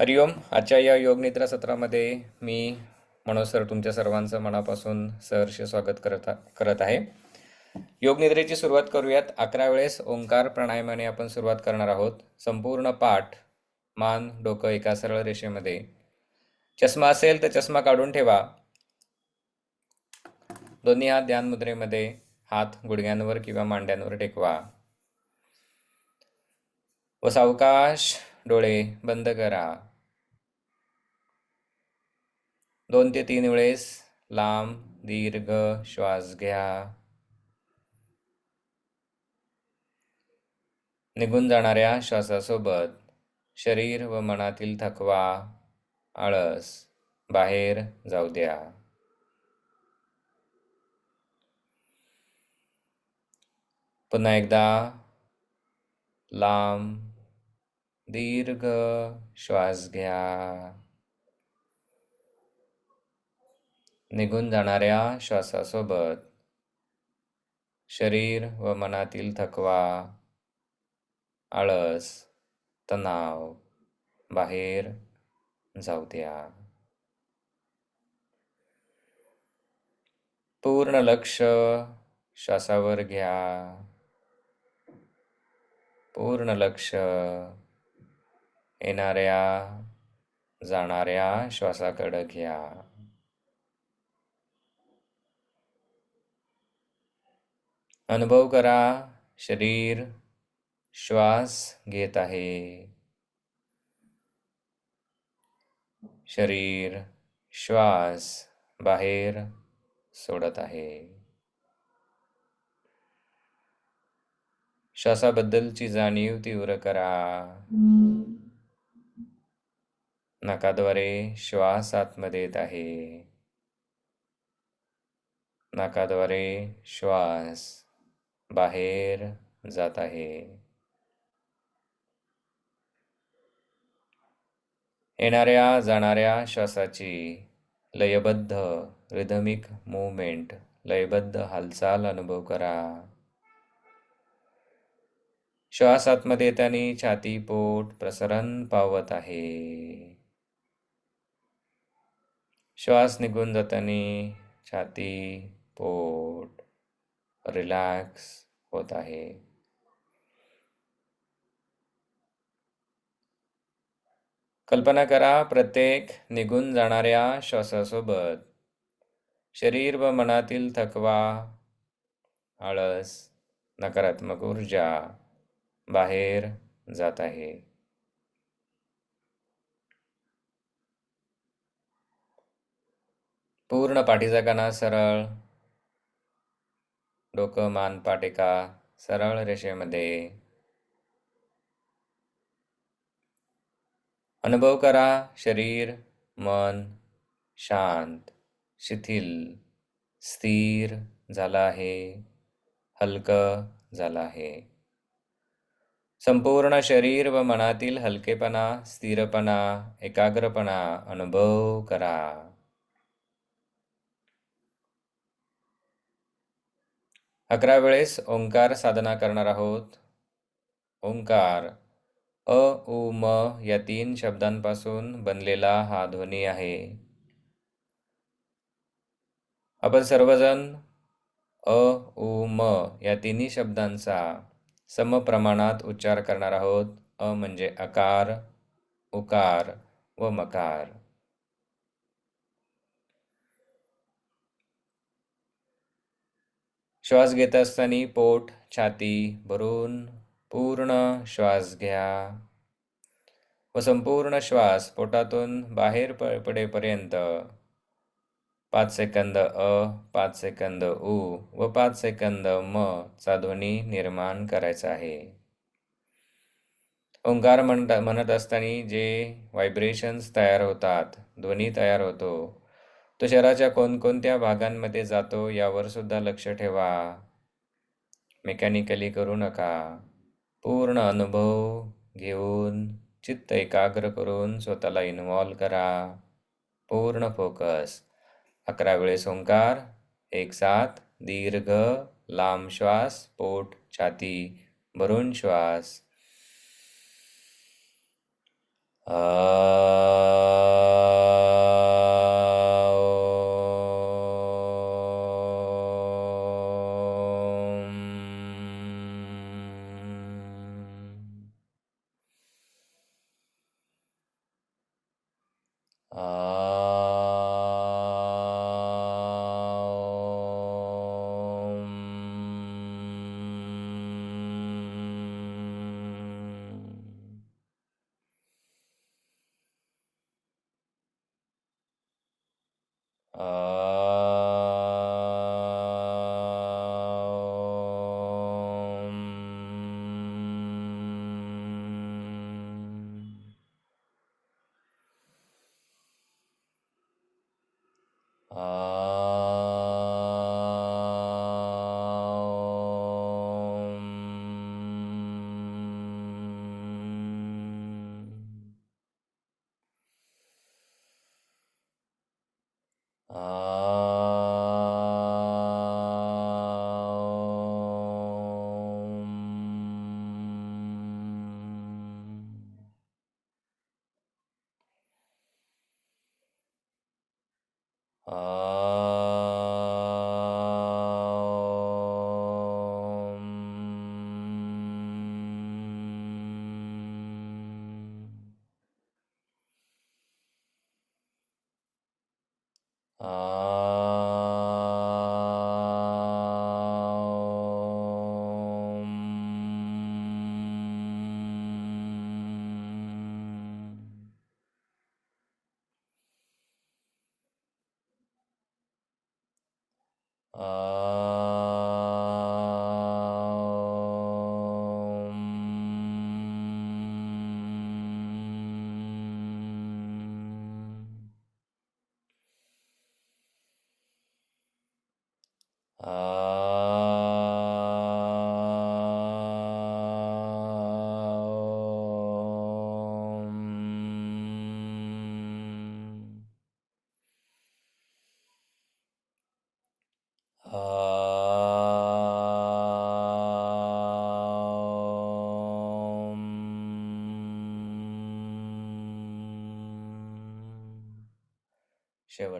हरिओम. आजच्या या योगनिद्रा सत्रामध्ये मी मनोज सर तुमच्या सर्वांचं मनापासून सहर्ष स्वागत करत करत आहे. योगनिद्रेची सुरुवात करूयात. अकरा वेळेस ओंकार प्राणायामाने आपण सुरुवात करणार आहोत. संपूर्ण पाठ मान डोकं एका सरळ रेषेमध्ये. चष्मा असेल तर चष्मा काढून ठेवा. दोन्ही हात ध्यान मुद्रेमध्ये हात गुडघ्यांवर किंवा मांड्यांवर टेकवा. व सावकाश डोळे बंद करा. दोन ते तीन वेळेस लांब दीर्घ श्वास घ्या. निघून जाणाऱ्या श्वासासोबत शरीर व मनातील थकवा आळस बाहेर जाऊ द्या. पुन्हा एकदा लांब दीर्घ श्वास घ्या. निघून जाणाऱ्या श्वासासोबत शरीर व मनातील थकवा आळस तणाव बाहेर जाऊ द्या. पूर्ण लक्ष श्वासावर घ्या. पूर्ण लक्ष येणाऱ्या जाणाऱ्या श्वासाकडं घ्या. अनुभव करा शरीर श्वास घेत आहे. शरीर श्वास बाहेर सोडत आहे. श्वासाबद्दलची जाणीव तीव्र करा. नाकाद्वारे श्वास आतमध्ये येत आहे. नाकाद्वारे श्वास बाहेर जात आहे. येणाऱ्या जाणाऱ्या श्वासाची लयबद्ध रिदमिक मूवमेंट लयबद्ध हालचाल अनुभव करा. श्वास आतमध्ये येताना छाती पोट प्रसरण पावत आहे. श्वास निघून जाताना छाती पोट रिलॅक्स होत आहे. कल्पना करा प्रत्येक निघून जाणाऱ्या श्वासासोबत. शरीर व मनातील थकवा आळस नकारात्मक ऊर्जा बाहेर जात आहे. पूर्ण पाठीचा कणा सरळ. डोकं मान पाटेका सरळ रेषेमध्ये. अनुभव करा शरीर मन शांत शिथिल स्थिर झालं आहे हलकं झालं आहे. संपूर्ण शरीर व मनातील हलकेपणा स्थिरपणा एकाग्रपणा अनुभव करा. अकरा वेळेस ओंकार साधना करणार आहोत. ओंकार अ उ म या तीन शब्दांपासून बनलेला हा ध्वनी आहे. आपण सर्वजण अ उ म या तिन्ही शब्दांचा समप्रमाणात उच्चार करणार आहोत. अ म्हणजे अकार उकार व मकार. श्वास घेत असताना पोट छाती भरून पूर्ण श्वास घ्या. व संपूर्ण श्वास पोटातून बाहेर प पडेपर्यंत पाच सेकंद अ पाच सेकंद उ व पाच सेकंद म चा ध्वनी निर्माण करायचा आहे. ओंकार म्हणत म्हणत असताना जे व्हायब्रेशन्स तयार होतात ध्वनी तयार होतो तो शहराच्या कोणकोणत्या भागांमध्ये जातो यावर सुद्धा लक्ष ठेवा. मेकॅनिकली करू नका. पूर्ण अनुभव घेऊन चित्त एकाग्र करून स्वतःला इन्वॉल्व करा. पूर्ण फोकस अकरा वेळेस ओंकार एक साथ दीर्घ लांब श्वास पोट छाती भरून श्वास.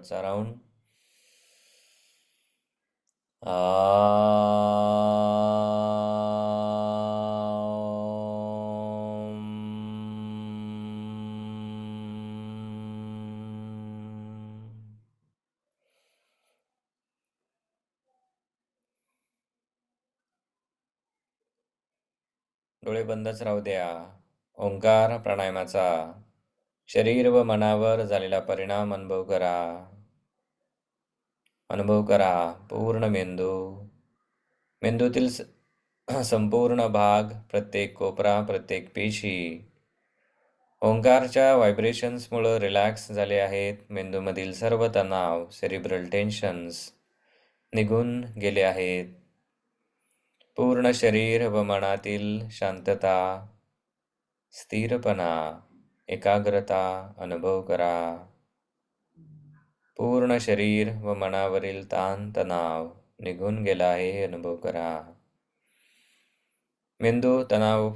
शेवटचा राऊंड um, डोळे बंदच राहू द्या. ओंकार प्राणायामाचा. शरीर व मनावर झालेला परिणाम अनुभव करा. अनुभव करा पूर्ण मेंदू मेंदूतील संपूर्ण भाग प्रत्येक कोपरा प्रत्येक पेशी ओंकारच्या व्हायब्रेशन्समुळं रिलॅक्स झाले आहेत मेंदूमधील सर्व तणाव सेरिब्रल टेन्शन्स निघून गेले आहेत पूर्ण शरीर व मनातील शांतता स्थिरपणा एकाग्रता अनुभव करा पूर्ण शरीर व मनावरील ताण तणाव निघून गेला आहे अनुभव करा. मेंदू तणाव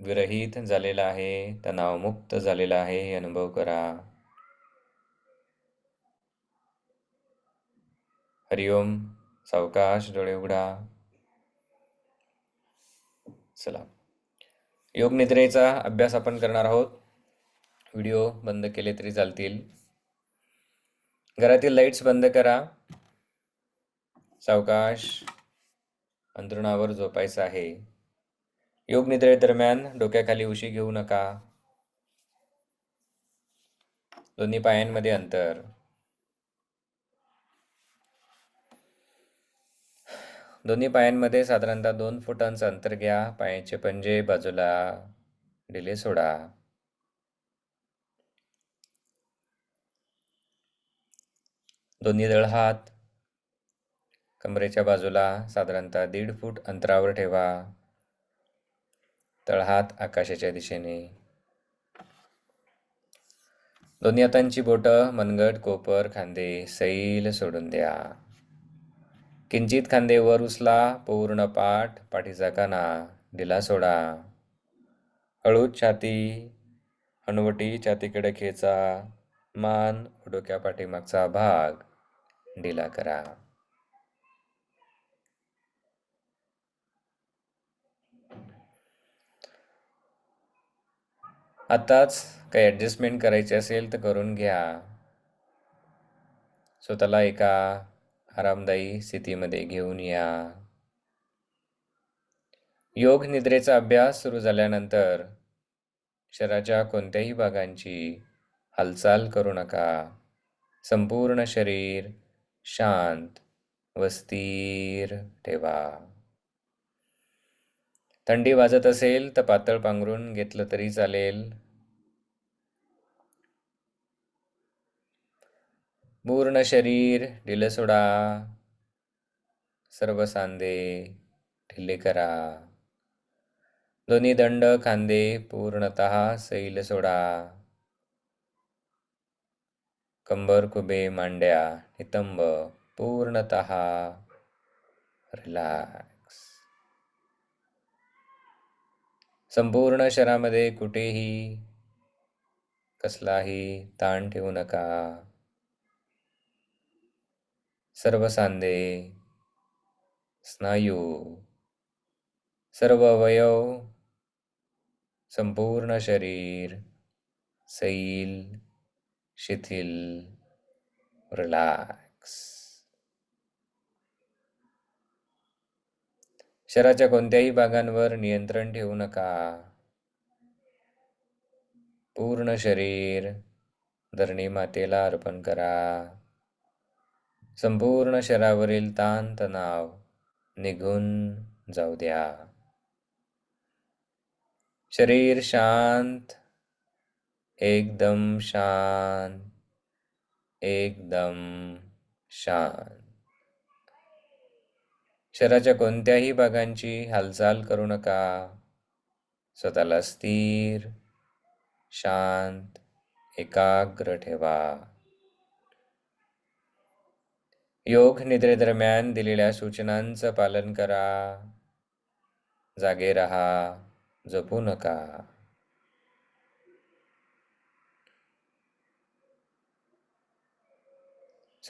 विरहित झालेला आहे तणावमुक्त झालेला आहे अनुभव करा. हरिओम सावकाश डोळे उघडा. चला. योग निद्रेचा अभ्यास आपण करणार आहोत. व्हिडिओ बंद केले तरी चालतील. घरातील लाईट्स बंद करा. सावकाश अंतरुणावर झोपायचं आहे. योग निद्रेदरम्यान डोक्याखाली उशी घेऊ नका. दोन्ही पायांमध्ये अंतर. दोन्ही पायांमध्ये साधारणतः दोन फुटांचं अंतर घ्या. पायाचे पंजे बाजूला. डिले सोडा. दोन्ही दळहात कमरेच्या बाजूला साधारणतः दीड फूट अंतरावर ठेवा. तळहात आकाशाच्या दिशेने. दोन्ही हातांची बोटं मनगट कोपर खांदे सैल सोडून द्या. किंचित खांदे वर उचला पूर्ण पाठ पाठीचा काना ढिला सोडा. हळूच छाती हनुवटी छातीकडे खेचा मान डोक्या पाठीमागचा भाग. ढिला करा. आताच काही ॲडजस्टमेंट करायची असेल तर करून घ्या. स्वतःला एका आरामदायी स्थितीमध्ये घेऊन या. योग निद्रेचा अभ्यास सुरू झाल्यानंतर शरीराच्या कोणत्याही भागांची हालचाल करू नका. संपूर्ण शरीर शांत व स्थिर ठेवा. थंडी वाजत असेल तर पातळ पांघरून घेतलं तरी चालेल. पूर्ण शरीर ढिलं सोडा. सर्व सांधे ढिले करा. दोन्ही दंड खांदे पूर्णत सैल सोडा. कंबर कुबे मांड्या नितंब पूर्णत रिलॅक्स संपूर्ण शरीरामध्ये कुठेही कसलाही ताण ठेवू नका. सर्व सांधे स्नायू सर्व अवयव संपूर्ण शरीर सैल शिथिल रिलॅक्स शरीराच्या कोणत्याही भागांवर नियंत्रण ठेवू नका. पूर्ण शरीर धरणी मातेला अर्पण करा. संपूर्ण शरीरावरील ताण तणाव निघून जाऊ द्या. शरीर शांत एकदम शांत एकदम शांत शरीराच्या कोणत्याही भागांची हालचाल करू नका. स्वतःला स्थिर शांत एकाग्र ठेवा. योग निद्रेदरम्यान दिलेल्या सूचनांचं पालन करा. जागे रहा जपू नका.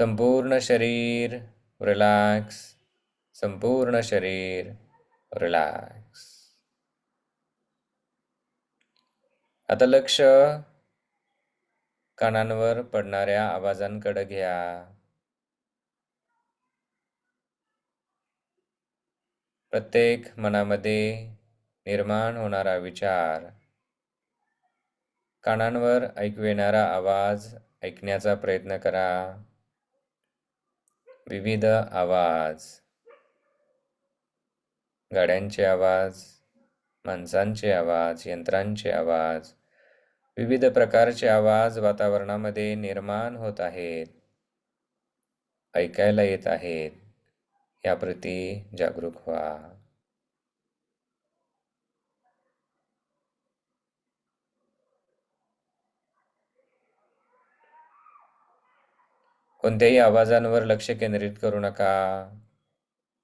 संपूर्ण शरीर रिलॅक्स संपूर्ण शरीर रिलॅक्स आता लक्ष कानांवर पडणाऱ्या आवाजांकडे घ्या. प्रत्येक मनामध्ये निर्माण होणारा विचार कानांवर ऐकू येणारा आवाज ऐकण्याचा प्रयत्न करा. विविध आवाज. गाड्यांचे आवाज माणसांचे आवाज यंत्रांचे आवाज. विविध प्रकारचे आवाज वातावरणामध्ये निर्माण होत आहेत. ऐकायला येत आहेत. याप्रती जागरूक व्हा. कोणत्याही आवाजांवर लक्ष केंद्रित करू नका.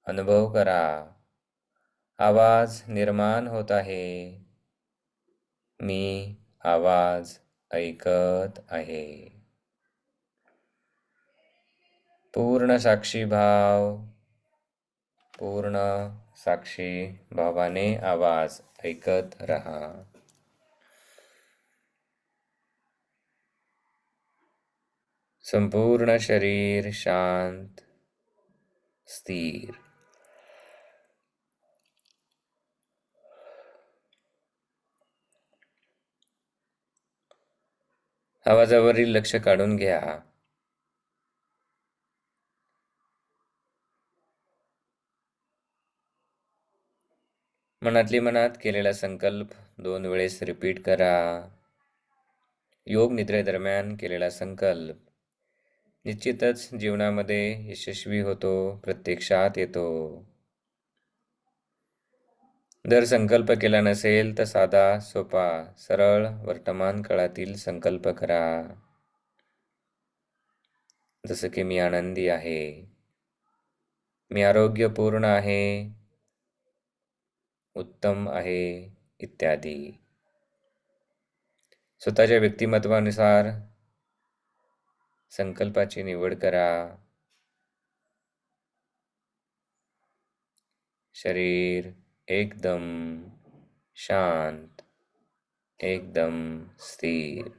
अनुभव करा. आवाज निर्माण होत आहे. मी आवाज ऐकत आहे. पूर्ण साक्षी भाव. पूर्ण साक्षी भावाने आवाज ऐकत रहा. संपूर्ण शरीर शांत स्थिर. आवाजावरील लक्ष काढून घ्या. मनातली मनात केलेला संकल्प दोन वेळेस रिपीट करा. योग निद्रेदरम्यान केलेला संकल्प निश्चितच जीवनामध्ये यशस्वी होतो प्रत्यक्षात येतो. जर संकल्प केला नसेल तर साधा सोपा सरळ वर्तमान काळातील संकल्प करा. जसं की मी आनंदी आहे. मी आरोग्यपूर्ण आहे. उत्तम आहे इत्यादी. स्वतःच्या व्यक्तिमत्वानुसार संकल्पाची निवड करा. शरीर एकदम शांत एकदम स्थिर.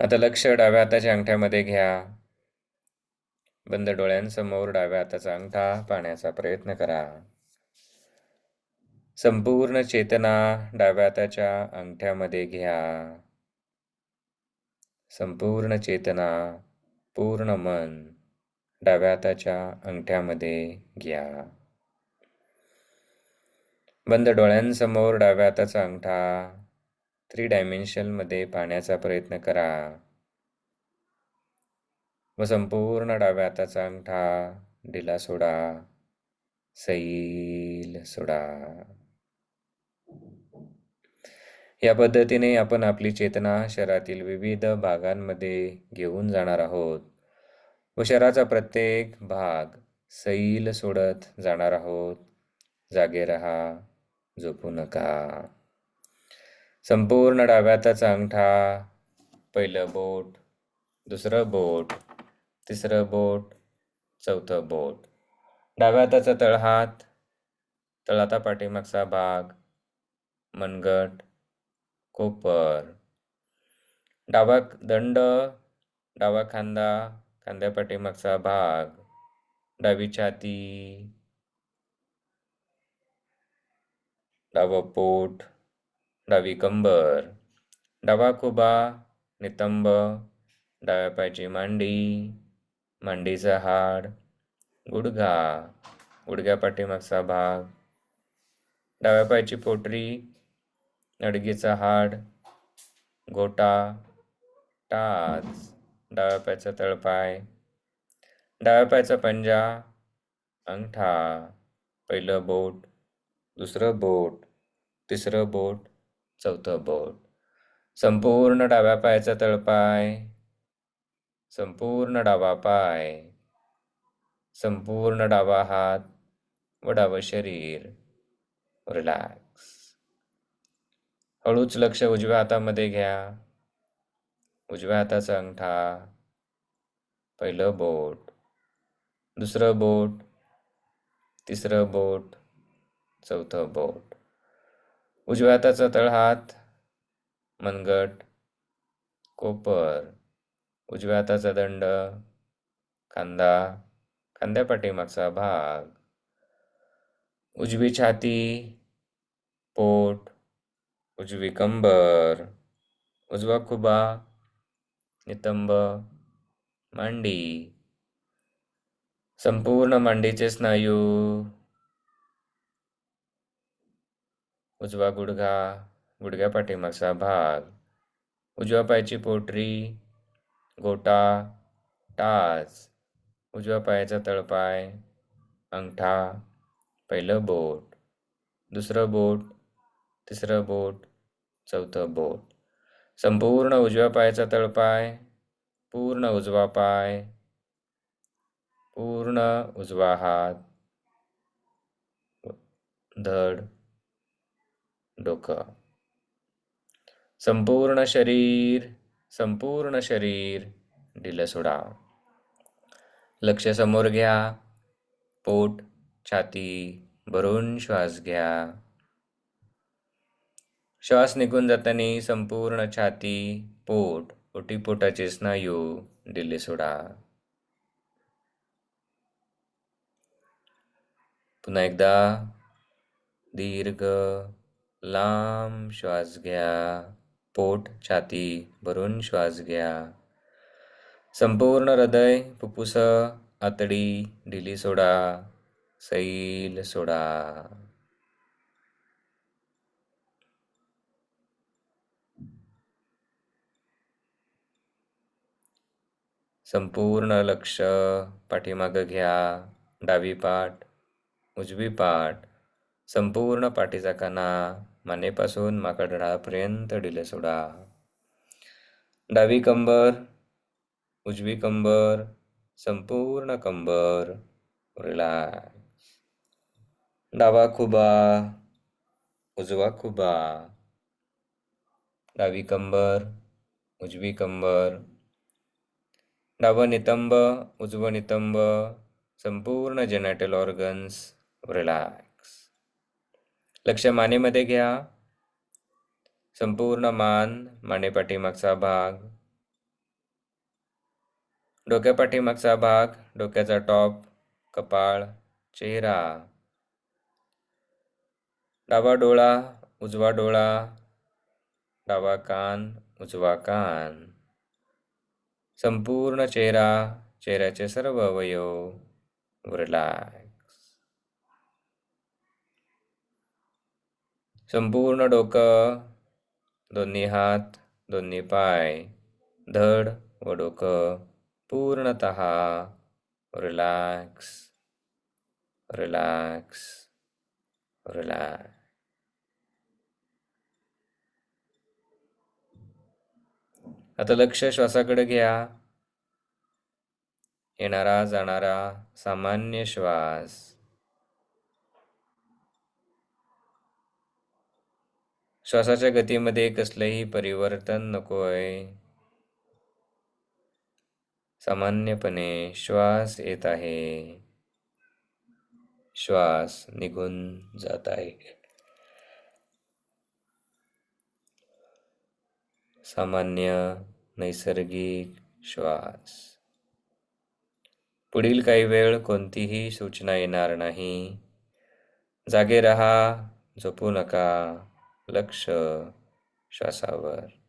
आता लक्ष डाव्या हाताच्या अंगठ्यामध्ये घ्या. बंद डोळ्यांसमोर डाव्या हाताचा अंगठा पाहण्याचा प्रयत्न करा. संपूर्ण चेतना डाव्या हाताच्या अंगठ्यामध्ये घ्या. संपूर्ण चेतना पूर्ण मन डाव्या हाताच्या अंगठ्यामध्ये घ्या. बंद डोळ्यांसमोर डाव्या हाताचा अंगठा थ्री डायमेन्शनमध्ये पाहण्याचा प्रयत्न करा. व संपूर्ण डाव्या हाताचा अंगठा ढिला सोडा सैल सोडा. या पद्धतीने आपण आपली चेतना शहरातील विविध भागांमध्ये घेऊन जाणार आहोत व शहराचा प्रत्येक भाग सैल सोडत जाणार आहोत. जागे रहा झोपू नका. संपूर्ण डाव्याचा अंगठा पहिलं बोट दुसरं बोट तिसरं बोट चौथं बोट. डाव्या हाताचा तळहात तळाता पाठीमागचा भाग मनगट कोपर. डावा दंड डावा खांदा खांद्या पाठीमागचा भाग डावी छाती. डावं पोट डावी कंबर. डावा खुबा नितंब डाव्या पायची मांडी. मांडीचा हाड गुडघा गुडघ्या पाठीमागचा भाग डाव्या पायाची पोटरी नडगीचा हाड गोटा टाच डाव्या पायाचा तळपाय डाव्या पायाचा पंजा अंगठा पहिलं बोट दुसरं बोट तिसरं बोट चौथं बोट. संपूर्ण डाव्या पायाचा तळपाय संपूर्ण डावा पाय संपूर्ण डावा हात व डावं शरीर. रिलॅक्स हळूच लक्ष उजव्या हातामध्ये घ्या. उजव्या हाताचा अंगठा. पहिलं बोट. दुसरं बोट. तिसरं बोट. चौथं बोट. उजव्या हाताचा तळहात मनगट कोपर. उजव्या हाताचा दंड खांदा खांद्या पाठीमागचा भाग उजवी छाती पोट उजवी कंबर उजवा खुबा नितंब मांडी संपूर्ण मांडीचे स्नायू उजवा गुडघा गुडघ्या पाठीमागचा भाग उजव्या पायची पोटरी गोटा टाच उजव्या पायाचा तळपाय अंगठा पहिलं बोट दुसरं बोट तिसरं बोट चौथं बोट. संपूर्ण उजव्या पायाचा तळपाय पूर्ण उजवा पाय पूर्ण उजवा हात धड डोकं. संपूर्ण शरीर संपूर्ण शरीर ढिलं सोडा. लक्ष समोर घ्या. पोट छाती भरून श्वास घ्या. श्वास निघून जाताना संपूर्ण छाती पोट ओटीपोटाचे स्नायू दिले सोडा. पुन्हा एकदा दीर्घ लांब श्वास घ्या. पोट छाती भरून श्वास घ्या. संपूर्ण हृदय फुप्फुस आतडी ढिली सोडा सैल सोडा. संपूर्ण लक्ष पाठीमागं घ्या. डावी पाठ उजवी पाठ संपूर्ण पाठीचा कणा मानेपासून माकडळापर्यंत डिले सोडा. डावी कंबर उजवी कंबर संपूर्ण कंबर रिलॅक्स. डावा खुबा उजवा खुबा. डावी कंबर उजवी कंबर. डावं नितंब उजवं नितंब संपूर्ण जेनेटल ऑर्गन्स रिलॅक्स. लक्ष मानेमध्ये घ्या. संपूर्ण मान मानेपाठीमागचा भाग. डोक्यापाठीमागचा भाग डोक्याचा टॉप कपाळ चेहरा. डावा डोळा उजवा डोळा. डावा कान उजवा कान. संपूर्ण चेहरा चेहऱ्याचे सर्व अवयव उरलाय. संपूर्ण डोकं दोन्ही हात दोन्ही पाय धड व डोकं पूर्णत रिलॅक्स रिलॅक्स रिलॅक्स आता लक्ष श्वासाकडे घ्या. येणारा जाणारा सामान्य श्वास. श्वासाच्या गतीमध्ये कसलंही परिवर्तन नको आहे. सामान्यपणे श्वास येत आहे. श्वास निघून जात आहे. सामान्य नैसर्गिक श्वास. पुढील काही वेळ कोणतीही सूचना येणार नाही. जागे रहा झोपू नका. लक्ष श्वासावर.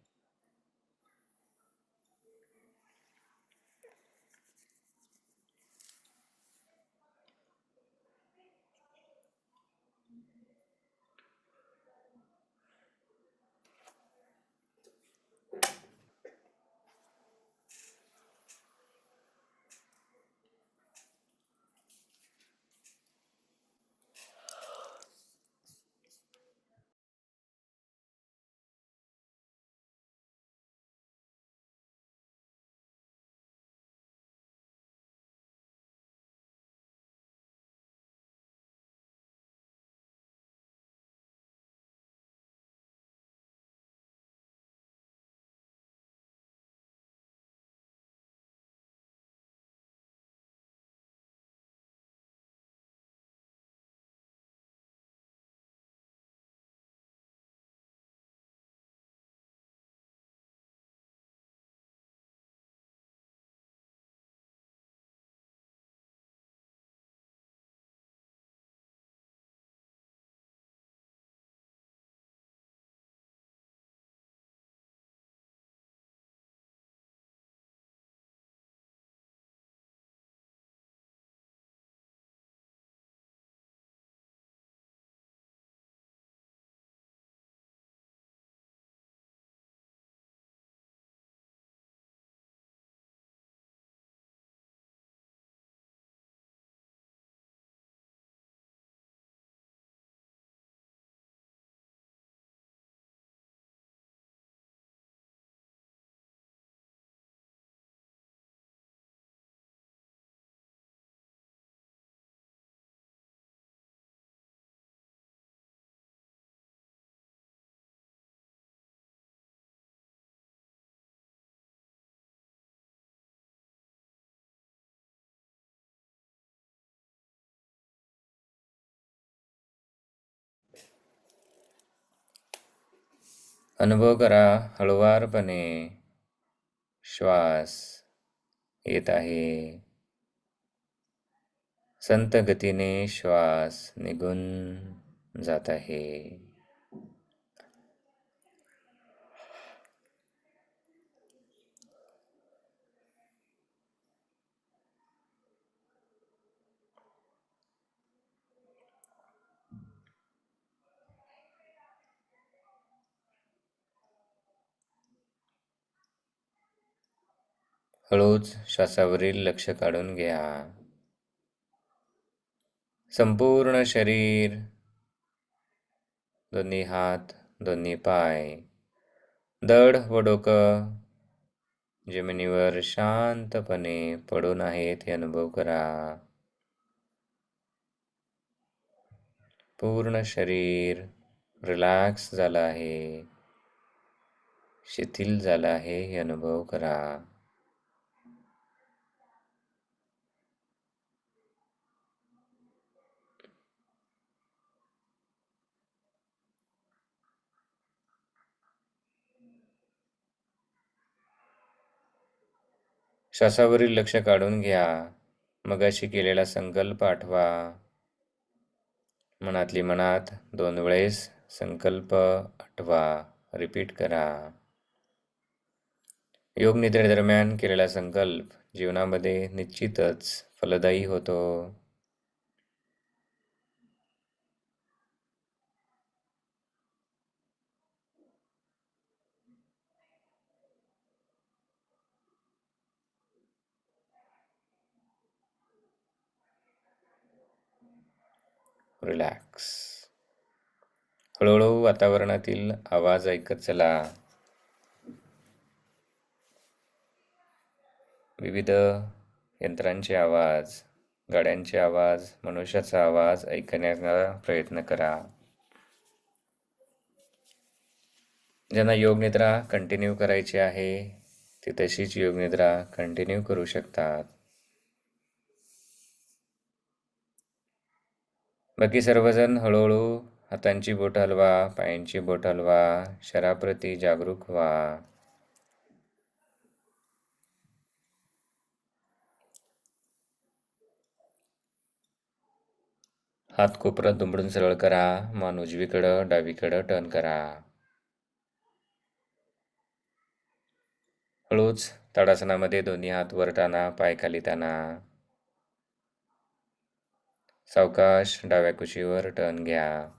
अनुभव करा हळुवारपणे. श्वास येत आहे. संत गतीने श्वास निघून जात आहे. हळूच श्वासावरील लक्ष काढून घ्या. संपूर्ण शरीर दोन्ही हात दोन्ही पाय दड व डोकं जमिनीवर शांतपणे पडून आहेत हे अनुभव करा. पूर्ण शरीर रिलॅक्स झालं आहे. शिथिल झालं आहे हे अनुभव करा. श्वासावरील लक्ष काढून घ्या. मगाशी केलेला संकल्प आठवा. मनातली मनात दोन वेळेस संकल्प आठवा. रिपीट करा. योग निद्रेदरम्यान केलेला संकल्प जीवनामध्ये निश्चितच फलदायी होतो. रिलॅक्स हळूहळू वातावरणातील आवाज ऐकत चला. विविध यंत्रांचे आवाज गाड्यांचे आवाज मनुष्याचा आवाज ऐकण्याचा प्रयत्न करा. ज्यांना योग निद्रा कंटिन्यू करायची आहे ती तशीच योग निद्रा कंटिन्यू करू शकतात. बाकी सर्वजण हळूहळू हातांची बोट हलवा पायांची बोट हलवा शराप्रती जागरूक व्हा. हात कोपरात दुमडून सरळ करा मान उजवीकडं डावीकडं टर्न करा. हळूच ताडासनामध्ये दोन्ही हात वर टाना पाय खाली ताना सावकाश डाव्या कुशीवर टर्न घ्या.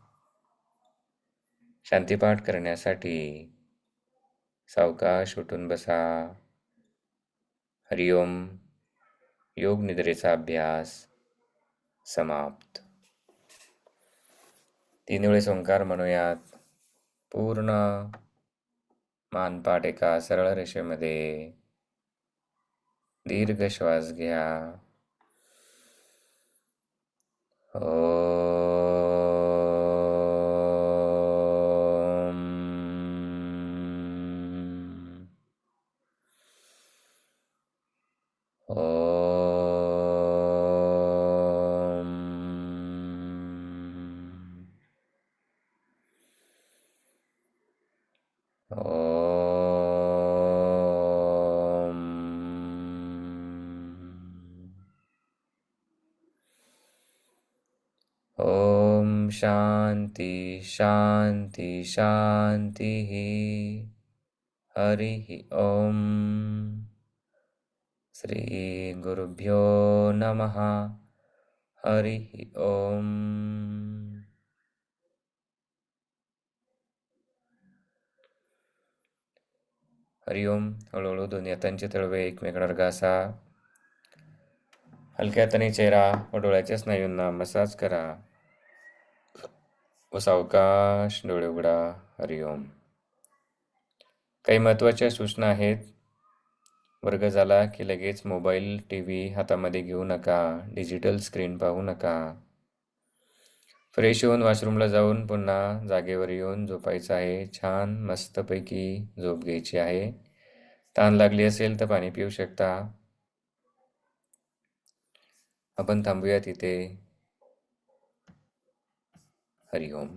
शांतीपाठ करण्यासाठी सावकाश उठून बसा. हरिओम. योग निद्रेचा अभ्यास समाप्त. तीन वेळेस ओंकार म्हणूयात. पूर्ण मानपाठ एका सरळ रेषेमध्ये. दीर्घ श्वास घ्या. ॐ शान्ति शान्ति शान्तिः हरिः ॐ श्रीगुरुभ्यो नमः। हरिः ॐ हरिओम हळूहळू दोन्ही हातांचे तळवे एकमेकांवर घासा हलक्या हाताने चेहरा व डोळ्याच्या स्नायूंना मसाज करा. सावकाश डोळे उघडा हरिओम काही महत्त्वाच्या सूचना आहेत. वर्ग झाला की लगेच मोबाईल टी व्ही हातामध्ये घेऊ नका. डिजिटल स्क्रीन पाहू नका. फ्रेश होऊन वॉशरूमला जाऊन पुन्हा जागेवर येऊन झोपायचं आहे. छान मस्तपैकी झोप घ्यायची आहे. ताण लागली असेल तर पाणी पिऊ शकता. आपण थांबूया तिथे हरिओम